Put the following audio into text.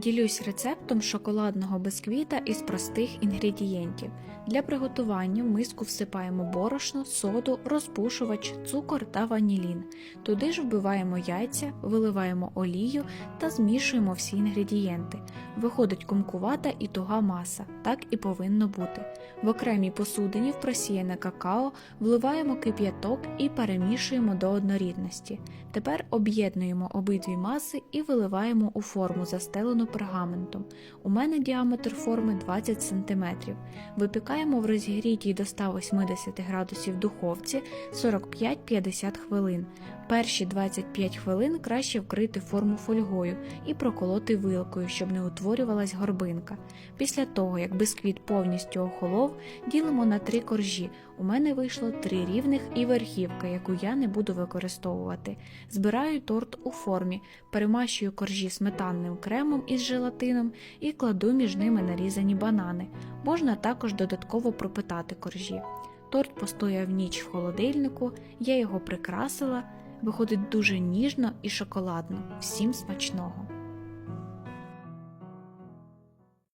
Ділюсь рецептом шоколадного бисквіта із простих інгредієнтів. Для приготування в миску всипаємо борошно, соду, розпушувач, цукор та ванілін. Туди ж вбиваємо яйця, виливаємо олію та змішуємо всі інгредієнти. Виходить кумкувата і туга маса, так і повинно бути. В окремій посудині в просіяне какао вливаємо кип'яток і перемішуємо до однорідності. Тепер об'єднуємо обидві маси і виливаємо у форму, застелену пергаментом. У мене діаметр форми 20 см. Випікаємо в розігрітій до 180 градусів духовці 45-50 хвилин. Перші 25 хвилин краще вкрити форму фольгою і проколоти вилкою, щоб не утворювалась горбинка. Після того, як бисквіт повністю охолов, ділимо на три коржі. У мене вийшло три рівних і верхівка, яку я не буду використовувати. Збираю торт у формі, перемащую коржі сметанним кремом із желатином і кладу між ними нарізані банани. Можна також додатково пропитати коржі. Торт постояв ніч в холодильнику, я його прикрасила. Виходить дуже ніжно і шоколадно. Всім смачного!